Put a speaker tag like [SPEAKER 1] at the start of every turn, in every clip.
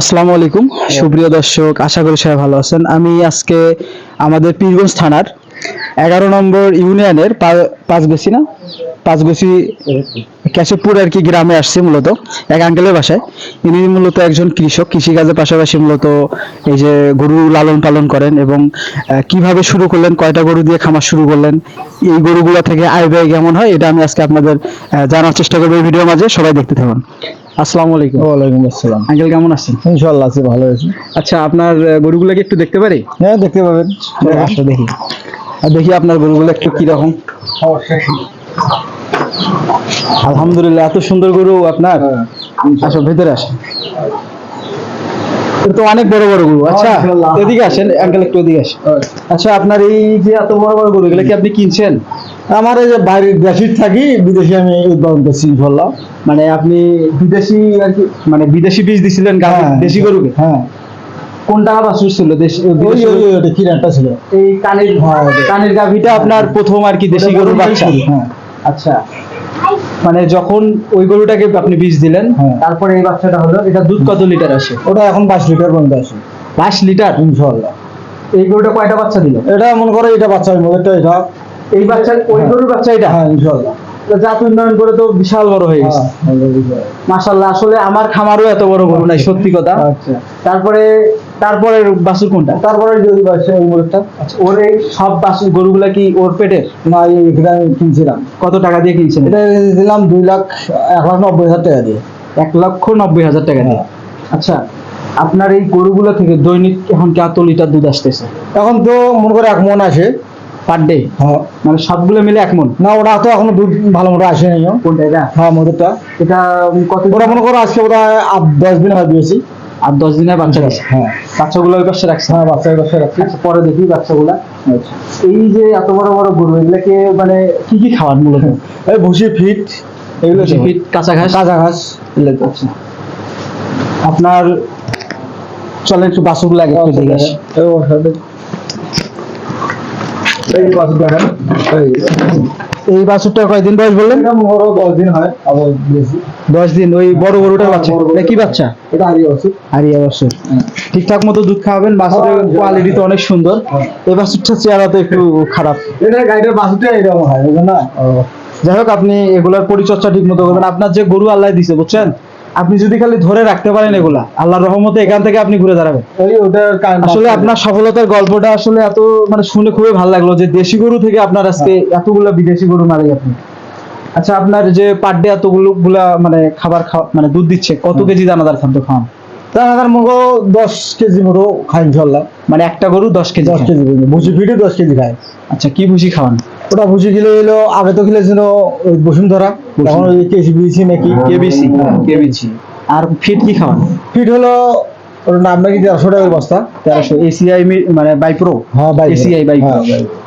[SPEAKER 1] আসসালামু আলাইকুম। সুপ্রিয় দর্শক আশা করি সবাই ভালো আছেন। আমি আজকে আমাদের পীরগঞ্জ থানার এগারো নম্বর ইউনিয়নের পাঁচ বেশি না? পাঁচগছি কেশবপুর আর কি গ্রামে আসছি মূলত এক আঙ্কেলের বাসায়। ইনি মূলত একজন কৃষক কৃষিকাজের পাশাপাশি মূলত এই যে গরু লালন পালন করেন এবং কীভাবে শুরু করলেন কয়টা গরু দিয়ে খামার শুরু করলেন এই গরুগুলো থেকে আয় ব্যয় কেমন হয় এটা আমি আজকে আপনাদের জানার চেষ্টা করব এই ভিডিওর মাঝে সবাই দেখতে থাকুন। আসসালামু আলাইকুম।
[SPEAKER 2] ওয়ালাইকুম আসসালাম।
[SPEAKER 1] আঙ্কেল কেমন আছেন?
[SPEAKER 2] ইনশাল্লাহ আছি ভালো আছি।
[SPEAKER 1] আচ্ছা আপনার আহ, গরুগুলোকে একটু দেখতে পারি?
[SPEAKER 2] হ্যাঁ দেখতে পাবেন।
[SPEAKER 1] আচ্ছা দেখি। আর দেখি আপনার গরুগুলো একটু কীরকম। আলহামদুলিল্লাহ এত সুন্দর গরু আপনার? আসো ভেতরে আসেন। তো অনেক বড় বড় গরু আচ্ছা। এদিকে আসেন আঙ্কেল একটু এদিকে আসেন। আচ্ছা আপনার এই যে এত বড় বড় গরু এগুলো কি আপনি কিনছেন?
[SPEAKER 2] আমার এই যে বাইরের দেশি থাকি বিদেশি আমি উদ্ভাবন করছি ইনশাল্লাহ
[SPEAKER 1] মানে আপনি বিদেশি আর কি মানে বিদেশি বীজ দিছিলেন গাভী
[SPEAKER 2] হ্যাঁ।
[SPEAKER 1] দেশি গরুকে
[SPEAKER 2] হ্যাঁ।
[SPEAKER 1] কোন টাকা বাছুর ছিল দেশি
[SPEAKER 2] ওটা কিরানটা ছিল।
[SPEAKER 1] এই কানের
[SPEAKER 2] হ্যাঁ,
[SPEAKER 1] কানের গাভীটা আপনার প্রথম আর কি দেশি গরুর বাচ্চা?
[SPEAKER 2] হ্যাঁ।
[SPEAKER 1] আচ্ছা। মানে যখন ওই গরুটাকে আপনি বীজ দিলেন
[SPEAKER 2] হ্যাঁ।
[SPEAKER 1] তারপরে এই বাচ্চাটা হলো এটা দুধ কত লিটার আসে?
[SPEAKER 2] ওটা এখন পাঁচ লিটার পর্যন্ত আসে।
[SPEAKER 1] পাঁচ লিটার?
[SPEAKER 2] ইনশাল্লাহ
[SPEAKER 1] এই গরুটা কয়টা বাচ্চা দিল?
[SPEAKER 2] এটা মনে করো এটা বাচ্চা এটা
[SPEAKER 1] এই বাচ্চা ওই
[SPEAKER 2] হ্যাঁ।
[SPEAKER 1] গরুর বাচ্চা এটা?
[SPEAKER 2] হ্যাঁ ইনশাল্লাহ
[SPEAKER 1] জাত উন্নয়ন করে তো বিশাল বড় হয়ে গেছে।
[SPEAKER 2] হ্যাঁ,
[SPEAKER 1] মাশাল্লাহ আসলে আমার খামারও এত বড় গরু নাই সত্যি কথা।
[SPEAKER 2] আচ্ছা।
[SPEAKER 1] তারপরে তারপরে বাছুর কোনটা?
[SPEAKER 2] তারপরে যদি ওই
[SPEAKER 1] আচ্ছা ওর এই সব বাছুর গরুগুলা কি ওর পেটের?
[SPEAKER 2] না এটা কিনছিলাম।
[SPEAKER 1] কত টাকা দিয়ে কিনছেন?
[SPEAKER 2] এটা দিলাম দুই লাখ এক লাখ নব্বই হাজার টাকা দিয়ে।
[SPEAKER 1] এক লক্ষ নব্বই হাজার টাকা দিয়ে?
[SPEAKER 2] হ্যাঁ।
[SPEAKER 1] আচ্ছা আপনার এই গরুগুলো থেকে দৈনিক এখন কত লিটার দুধ আসতেছে?
[SPEAKER 2] এখন তো মনে করে এক মন আসে।
[SPEAKER 1] পার ডে
[SPEAKER 2] হ্যাঁ।
[SPEAKER 1] মানে সবগুলো মিলে এক মন?
[SPEAKER 2] না ওটা তো এখনও দুধ ভালো মতো আসে নাই
[SPEAKER 1] কোনটা এটা?
[SPEAKER 2] হ্যাঁ মধুরটা।
[SPEAKER 1] এটা কত
[SPEAKER 2] ওটা মনে করো আজকে ওটা আট দশ দিন হয় দিয়েছি।
[SPEAKER 1] আর দশ দিনের বাচ্চা দিচ্ছে
[SPEAKER 2] হ্যাঁ।
[SPEAKER 1] বাচ্চাগুলো ওই পাশে রাখছে?
[SPEAKER 2] হ্যাঁ বাচ্চা বাচ্চা রাখছি।
[SPEAKER 1] আচ্ছা, পরে দেখি বাচ্চাগুলা। এই যে এত বড় বড় গরু এগুলাকে মানে কি কি খাওয়ান মূলত?
[SPEAKER 2] এই ভুসি ফিট এগুলো
[SPEAKER 1] ফিট, কাঁচা ঘাস?
[SPEAKER 2] কাঁচা ঘাস। এগুলো
[SPEAKER 1] আচ্ছা। আপনার চলে একটু বাসুক লাগে।
[SPEAKER 2] এই
[SPEAKER 1] বাছুরটা কয়দিন বয়স বললেন?
[SPEAKER 2] দশ দিন হয়
[SPEAKER 1] দশ দিন ওই বড়
[SPEAKER 2] হ্যাঁ,
[SPEAKER 1] বাচ্চা? এটা কি বাচ্চা।
[SPEAKER 2] এটা
[SPEAKER 1] আরিয়া বাছুর। ঠিকঠাক মতো দুধ খাওয়াবেন বাছুরের
[SPEAKER 2] হ্যাঁ,
[SPEAKER 1] কোয়ালিটি তো অনেক সুন্দর।
[SPEAKER 2] হ্যাঁ।
[SPEAKER 1] এই বাছুরটা চেহারা তো একটু খারাপ।
[SPEAKER 2] এটা গাড়িটার বাসুটা এরকম হয় না
[SPEAKER 1] যাই হোক আপনি এগুলার পরিচর্যা ঠিক মতো করবেন। আপনার যে গরু আল্লাহ দিছে বুঝছেন? আপনি যদি খালি ধরে রাখতে পারেন এগুলা আল্লাহর রহমতে এখান থেকে আপনি ঘুরে দাঁড়াবেন। আসলে আপনার সফলতার গল্পটা আসলে এত মানে শুনে খুবই ভালো লাগল যে দেশি গরু থেকে আপনার আজকে এতগুলো বিদেশি গরু মারে আপনি। আচ্ছা আপনার যে পার ডে এতগুলো গুলা মানে খাবার খাওয়া মানে দুধ দিচ্ছে কত কেজি দানাদার খাদ্য খাওয়ান?
[SPEAKER 2] আমার মনে দশ কেজি মতো খাই ইনশাল্লাহ
[SPEAKER 1] মানে একটা গরু দশ কেজি
[SPEAKER 2] দশ কেজি ভুসি ফিটে দশ কেজি খায়।
[SPEAKER 1] আচ্ছা কি ভুসি খাওয়ান?
[SPEAKER 2] ওটা ভুসি কিলো এলো আগে তো কিলেছিল ওই বসুন্ধরা এখন ওই কেসি বিসি নাকি
[SPEAKER 1] কেবিসি কেবিসি। আর ফিট কি খাওয়ান?
[SPEAKER 2] ফিট হলো ওর নাম নাকি দেড়শো টাকার বস্তা।
[SPEAKER 1] তেরোশো এসিআই মানে বাইপ্রো
[SPEAKER 2] হ্যাঁ বাই
[SPEAKER 1] এসিআই বাইক
[SPEAKER 2] হ্যাঁ,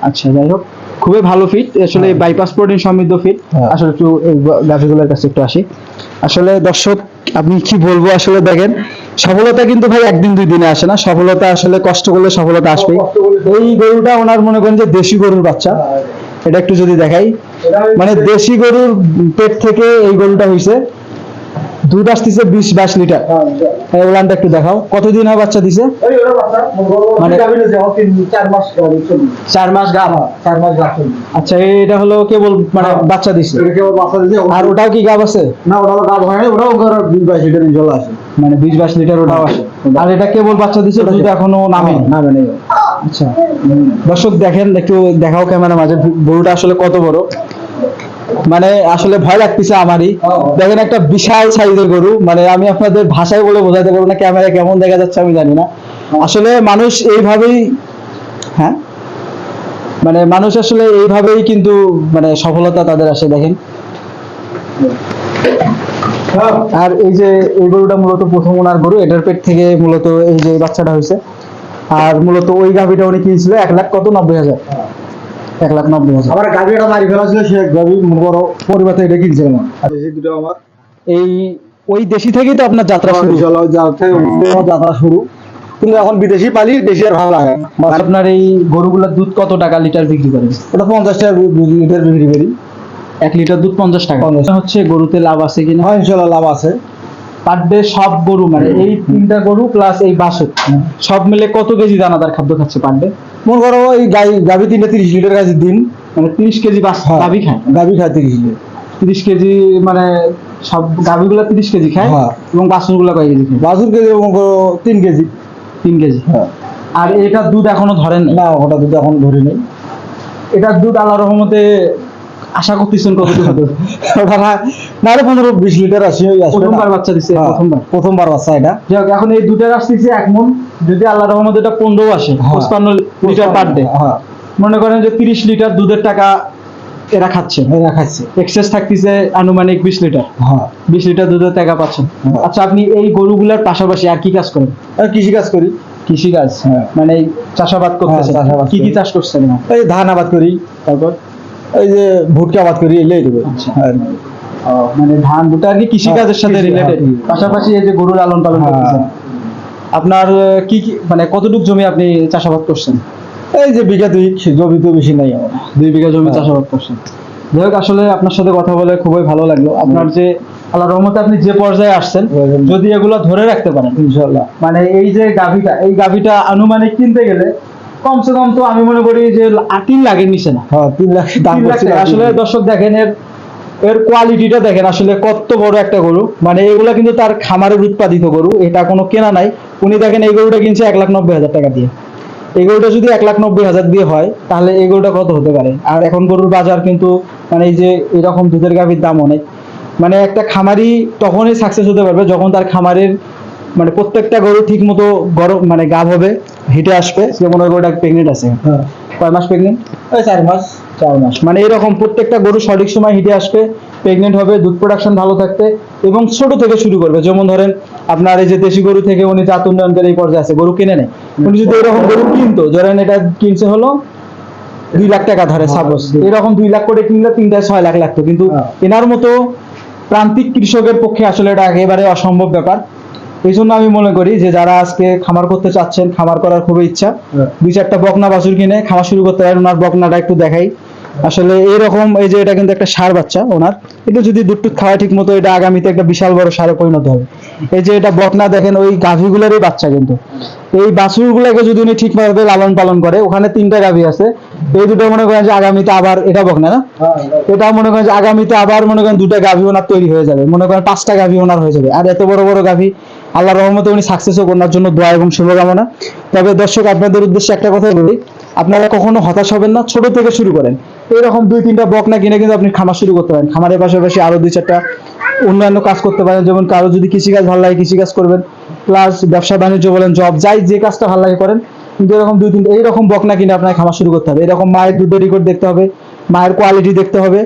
[SPEAKER 1] আচ্ছা যাই হোক খুবই ভালো ফিট। আসলে বাইপাস প্রোটিন সমৃদ্ধ ফিট।
[SPEAKER 2] হ্যাঁ।
[SPEAKER 1] আসলে একটু এই কাছে একটু আসি। আসলে দর্শক আপনি কি বলব? আসলে দেখেন সফলতা কিন্তু ভাই একদিন দুই দিনে আসে না। সফলতা আসলে কষ্ট করলে সফলতা আসবে এই গরুটা ওনার মনে করেন যে দেশি গরুর বাচ্চা। এটা একটু যদি দেখাই। মানে দেশি গরুর পেট থেকে এই গরুটা হয়েছে দুধ আসতেছে বিশ বাইশ লিটার।
[SPEAKER 2] হ্যাঁ,
[SPEAKER 1] এই একটু দেখাও। কতদিন হয় বাচ্চা দিছে?
[SPEAKER 2] মানে চার মাস
[SPEAKER 1] চার মাস গা?
[SPEAKER 2] হ্যাঁ,
[SPEAKER 1] আচ্ছা এটা হলো কেবল মানে
[SPEAKER 2] হ্যাঁ।
[SPEAKER 1] বাচ্চা দিছে? আর ওটাও কি গাব আছে?
[SPEAKER 2] না, ওটা আবার গাভ হয় ওটাও বিশ বাইশ লিটার ইনশাল্লাহ আছে।
[SPEAKER 1] মানে বিশ বাইশ লিটার ওটাও আসে আর এটা কেবল বাচ্চা দিছে দুধ এখনও নামে?
[SPEAKER 2] হ্যাঁ, নামে। নেই।
[SPEAKER 1] আচ্ছা। দর্শক দেখেন একটু দেখাও ক্যামেরা মাঝে গরুটা আসলে কত বড়? মানে আসলে ভয় লাগতেছে আমারই।
[SPEAKER 2] হ্যাঁ।
[SPEAKER 1] দেখেন একটা বিশাল সাইজের গরু মানে আমি আপনাদের ভাষায় বলে বোঝাতে পারব না ক্যামেরায় কেমন দেখা যাচ্ছে আমি জানি না। আসলে মানুষ এইভাবেই হ্যাঁ? মানে মানুষ আসলে এইভাবেই কিন্তু মানে সফলতা তাদের আসে দেখেন।
[SPEAKER 2] হ্যাঁ,
[SPEAKER 1] আর এই যে এই গরুটা মূলত প্রথম ওনার গরু এটার পেট থেকে মূলত এই যে বাচ্চাটা হয়েছে। আর মূলত ওই গাভিটা উনি কিনছিল এক লাখ কত নব্বই হাজার। এক লাখ নব্বই হাজার।
[SPEAKER 2] আবার গাভী একটা মারি ফেলা ছিল, সে মনে করো পরিবার থেকে এটা কিনছিলাম আর এই দুটো আমার।
[SPEAKER 1] এই ওই দেশি থেকেই তো আপনার যাত্রা শুরু।
[SPEAKER 2] আমার যাত্রা শুরু। কিন্তু এখন বিদেশি পালি দেশি আর ভালো লাগে
[SPEAKER 1] আপনার এই গরুগুলোর দুধ কত টাকা লিটার বিক্রি করেন
[SPEAKER 2] ওটা পঞ্চাশ টাকা লিটার বিক্রি করি।
[SPEAKER 1] এক লিটার দুধ পঞ্চাশ টাকা। হচ্ছে গরুতে লাভ আছে কিনা
[SPEAKER 2] হ্যাঁ ইনশাল্লাহ লাভ আছে।
[SPEAKER 1] পার ডে সব গরু মানে এই তিনটা গরু প্লাস এই বাসুর সব মিলে কত কেজি দানাদার খাদ্য খাচ্ছে পার ডে?
[SPEAKER 2] মনে করো এই গাই গাভি তিনটা তিরিশ লিটার গাছের দিন।
[SPEAKER 1] মানে তিরিশ কেজি বাস গাভি খায়?
[SPEAKER 2] গাভি খায় তিরিশ লিটার।
[SPEAKER 1] তিরিশ কেজি মানে সব গাভিগুলো তিরিশ কেজি খায়
[SPEAKER 2] হ্যাঁ।
[SPEAKER 1] এবং বাসুরগুলো কয় কেজি খায়?
[SPEAKER 2] বাছুর কেজি মনে করো তিন কেজি।
[SPEAKER 1] তিন কেজি।
[SPEAKER 2] হ্যাঁ।
[SPEAKER 1] আর এটা দুধ এখনও ধরেন
[SPEAKER 2] না ওটা দুধ এখন ধরে নেই।
[SPEAKER 1] এটার দুধ আল্লাহ রহমতে আশা করতেছেন কতটুকু হবে?
[SPEAKER 2] ওটা না পনেরো বিশ লিটার আসে।
[SPEAKER 1] প্রথমবার বাচ্চা দিছে
[SPEAKER 2] হ্যাঁ,
[SPEAKER 1] প্রথমবার।
[SPEAKER 2] প্রথমবার বাচ্চা এটা।
[SPEAKER 1] যাই এখন এই দুটার আসতেছে এক মন যদি আল্লাহ রহমতে এটা পনেরো আসে
[SPEAKER 2] হ্যাঁ।
[SPEAKER 1] পঁচপান্ন লিটার পার ডে
[SPEAKER 2] হ্যাঁ।
[SPEAKER 1] মনে করেন যে তিরিশ লিটার দুধের টাকা এরা খাচ্ছে।
[SPEAKER 2] এরা খাচ্ছে।
[SPEAKER 1] এক্সেস থাকতেছে আনুমানিক বিশ লিটার।
[SPEAKER 2] হ্যাঁ।
[SPEAKER 1] বিশ লিটার দুধের টাকা পাচ্ছেন। আচ্ছা আপনি এই গরুগুলার পাশাপাশি আর কি কাজ করেন?
[SPEAKER 2] আর কৃষি কাজ করি।
[SPEAKER 1] কৃষি কাজ?
[SPEAKER 2] হ্যাঁ।
[SPEAKER 1] মানে চাষাবাদ করতেছেন?
[SPEAKER 2] চাষাবাদ
[SPEAKER 1] কি কি চাষ করছেন?
[SPEAKER 2] এই ধান আবাদ করি
[SPEAKER 1] তারপর
[SPEAKER 2] এই যে ভুট্টা আবাদ করি এলেই দেবে। আর
[SPEAKER 1] মানে ধান আর কি কৃষি কাজের
[SPEAKER 2] হ্যাঁ,
[SPEAKER 1] সাথে রিলেটেড
[SPEAKER 2] হ্যাঁ।
[SPEAKER 1] পাশাপাশি এই যে গরু লালন পালন
[SPEAKER 2] হ্যাঁ।
[SPEAKER 1] করতেছেন। আপনার কি কি মানে কতটুকু জমি আপনি চাষাবাদ করছেন?
[SPEAKER 2] এই যে বিঘা দুই জমি তো বেশি নাই আমার।
[SPEAKER 1] দুই বিঘা জমি
[SPEAKER 2] হ্যাঁ।
[SPEAKER 1] চাষাবাদ করছেন। যাই হোক আসলে আপনার সাথে কথা বলে খুবই ভালো লাগল। আপনার যে আল্লাহ রহমতে আপনি যে পর্যায়ে আসছেন যদি এগুলো ধরে রাখতে পারেন
[SPEAKER 2] ইনশাল্লাহ
[SPEAKER 1] মানে এই যে গাভিটা এই গাভিটা আনুমানিক কিনতে গেলে কমসে কম তো আমি মনে করি যে তিন লাখের নিচে না।
[SPEAKER 2] হ্যাঁ তিন লাখ দাম
[SPEAKER 1] তিন লাখ আসলে দর্শক দেখেন এর এর কোয়ালিটিটা দেখেন আসলে কত বড় একটা গরু। মানে এগুলা কিন্তু তার খামারের উৎপাদিত গরু এটা কোনো কেনা নাই। উনি দেখেন এই গরুটা কিনছে এক লাখ নব্বই হাজার টাকা দিয়ে। এই গরুটা যদি এক লাখ নব্বই হাজার দিয়ে হয় তাহলে এই গরুটা কত হতে পারে? আর এখন গরুর বাজার কিন্তু মানে এই যে এরকম দুধের গাভীর দাম অনেক। মানে একটা খামারি তখনই সাকসেস হতে পারবে যখন তার খামারের মানে প্রত্যেকটা গরু ঠিক মতো গরম মানে গাভ হবে। হিটে আসবে সে মনে হয় গরুটা প্রেগনেন্ট আছে।
[SPEAKER 2] হ্যাঁ।
[SPEAKER 1] কয় মাস প্রেগনেন্ট
[SPEAKER 2] এই চার মাস।
[SPEAKER 1] চার মাস। মানে এরকম প্রত্যেকটা গরু সঠিক সময় হিটে আসবে প্রেগনেন্ট হবে দুধ প্রোডাকশন ভালো থাকবে এবং ছোট থেকে শুরু করবে। যেমন ধরেন আপনার এই যে দেশি গরু থেকে উনি জাত উন্নয়নকারী এই পর্যায়ে আছে গরু কিনে নেয়। উনি যদি এরকম গরু কিনতো ধরেন এটা কিনছে হলো দুই লাখ টাকা ধরে
[SPEAKER 2] হ্যাঁ,
[SPEAKER 1] সাপোজ এরকম দুই লাখ করে কিনলে তিনটায় ছয় লাখ লাগতো। কিন্তু
[SPEAKER 2] হ্যাঁ।
[SPEAKER 1] এনার মতো প্রান্তিক কৃষকের পক্ষে আসলে এটা একেবারে অসম্ভব ব্যাপার। এই জন্য আমি মনে করি যে যারা আজকে খামার করতে চাচ্ছেন খামার করার খুবই ইচ্ছা
[SPEAKER 2] হ্যাঁ।
[SPEAKER 1] দুই চারটা বকনা বাছুর কিনে খাওয়া শুরু করতে পারেন ওনার বকনাটা একটু দেখাই। আসলে এরকম এই যে এটা কিন্তু একটা সার বাচ্চা ওনার। এটা যদি দুধ টুধ খাওয়া ঠিক মতো এটা আগামীতে একটা বিশাল বড় সারে পরিণত হবে। এই যে এটা বকনা দেখেন ওই গাভীগুলোরই বাচ্চা কিন্তু। এই বাছুরগুলোকে যদি উনি ঠিকভাবে লালন পালন করে ওখানে তিনটা গাভী আছে। এই দুটো মনে করেন যে আগামীতে আবার এটা বকনা না?
[SPEAKER 2] হ্যাঁ।
[SPEAKER 1] এটা মনে করেন যে আগামীতে আবার মনে করেন দুটা গাভী ওনার তৈরি হয়ে যাবে। মনে করেন পাঁচটা গাভী ওনার হয়ে যাবে। আর এত বড় বড় গাভী আল্লাহ রহমতে উনি সাকসেস হোক ওনার জন্য দোয়া এবং শুভকামনা। তবে দর্শক, আপনাদের উদ্দেশ্যে একটা কথা বলি। আপনারা কখনো হতাশ হবেন না, ছোট থেকে শুরু করেন। এইরকম দুই, তিনটা বকনা কিনে কিন্তু আপনি খামার শুরু করতে পারেন। খামারের পাশাপাশি আরও দুই, চারটা অন্যান্য কাজ করতে পারেন। যেমন কারও যদি কৃষিকাজ ভালো লাগে, কৃষিকাজ করবেন। প্লাস ব্যবসা বাণিজ্য বলেন জব যাই যে কাজটা ভালো লাগে করেন। কিন্তু এরকম দুই, তিনটা এইরকম বক না কিনে আপনার খামার শুরু করতে হবে। এরকম মায়ের দুধের রেকর্ড দেখতে হবে, মায়ের কোয়ালিটি দেখতে হবে।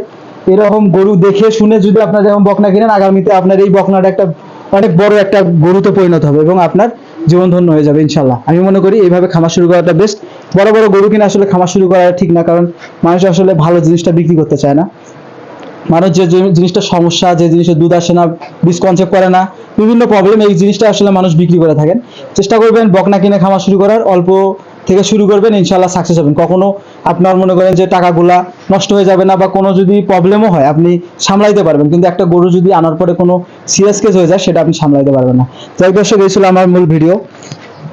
[SPEAKER 1] এরকম গরু দেখে, শুনে যদি আপনার যেমন বকনা কিনেন, আগামীতে আপনার এই বকনাটা একটা অনেক বড় একটা গরুতে পরিণত হবে এবং আপনার জীবন ধন্য হয়ে যাবে, ইনশাল্লাহ। আমি মনে করি এইভাবে খামার শুরু করাটা বেস্ট বড় বড় গরু কিনে আসলে খামার শুরু করা ঠিক না, কারণ মানুষ আসলে ভালো জিনিসটা বিক্রি করতে চায় না। মানুষ যে জিনিসটা সমস্যা, যে জিনিসের দুধ আসে না বীজ কনসেপ্ট করে না, বিভিন্ন প্রবলেম এই জিনিসটা আসলে মানুষ বিক্রি করে থাকেন। চেষ্টা করবেন বকনা কিনে খামার শুরু করার, অল্প থেকে শুরু করবেন ইনশাল্লাহ সাকসেস হবেন কখনো আপনার মনে করেন যে টাকাগুলা নষ্ট হয়ে যাবে না বা কোনো যদি প্রবলেমও হয় আপনি সামলাইতে পারবেন। কিন্তু একটা গরু যদি আনার পরে কোনো সিরিয়াস কেস হয়ে যায় সেটা আপনি সামলাইতে পারবেন না। যাই দর্শক এই ছিল আমার মূল ভিডিও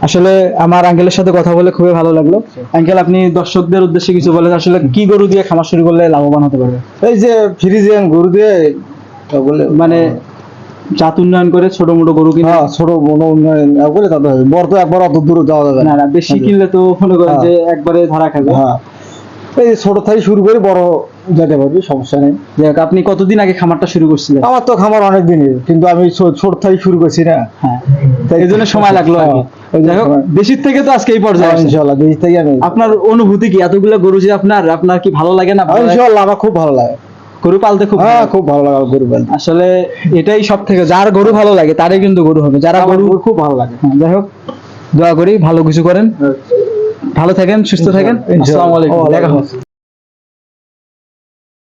[SPEAKER 1] আসলে আমার আঙ্কেলের সাথে কথা বলে খুবই ভালো লাগল। আঙ্কেল আপনি দর্শকদের উদ্দেশ্যে কিছু বলেন আসলে কি গরু দিয়ে খামার শুরু করলে লাভবান হতে পারবে?
[SPEAKER 2] এই যে ফ্রিজিয়ান গরু দিয়ে বলে
[SPEAKER 1] মানে জাত উন্নয়ন করে ছোট মোটো গরু কিনে
[SPEAKER 2] হ্যাঁ ছোট মনো উন্নয়ন বলে তাতে হবে। বড় তো একবার অত দূরে যাওয়া যাবে
[SPEAKER 1] না। না বেশি কিনলে তো মনে করেন
[SPEAKER 2] হ্যাঁ।
[SPEAKER 1] যে একবারে ধরা খাবে।
[SPEAKER 2] হ্যাঁ। এই ছোট থেকে শুরু করে বড় যেতে পারবি সমস্যা নেই।
[SPEAKER 1] আপনি কতদিন আগে খামারটা শুরু করছিলেন?
[SPEAKER 2] আমার তো খামার অনেক দিনের কিন্তু আমি ছোট থেকে শুরু করছি না।
[SPEAKER 1] হ্যাঁ। এই জন্য সময় লাগল আর
[SPEAKER 2] হ্যাঁ,
[SPEAKER 1] যাই হোক দেশির থেকে তো আজকে এই পর্যায়ে
[SPEAKER 2] হ্যাঁ, দেশ থেকে আমি
[SPEAKER 1] আপনার অনুভূতি কি? এতগুলো গরু যে আপনার আপনার কি ভালো লাগে না
[SPEAKER 2] আমার খুব ভালো লাগে।
[SPEAKER 1] গরু পালতে খুব
[SPEAKER 2] হ্যাঁ খুব ভালো লাগে গরু পালতে।
[SPEAKER 1] আসলে এটাই সব থেকে যার গরু ভালো লাগে তারই কিন্তু গরু হবে। যারা গরু
[SPEAKER 2] খুব ভালো লাগে।
[SPEAKER 1] হ্যাঁ, যাই হোক দোয়া করি ভালো কিছু করেন। ভালো থাকেন সুস্থ থাকেন। আসসালামু আলাইকুম দেখা।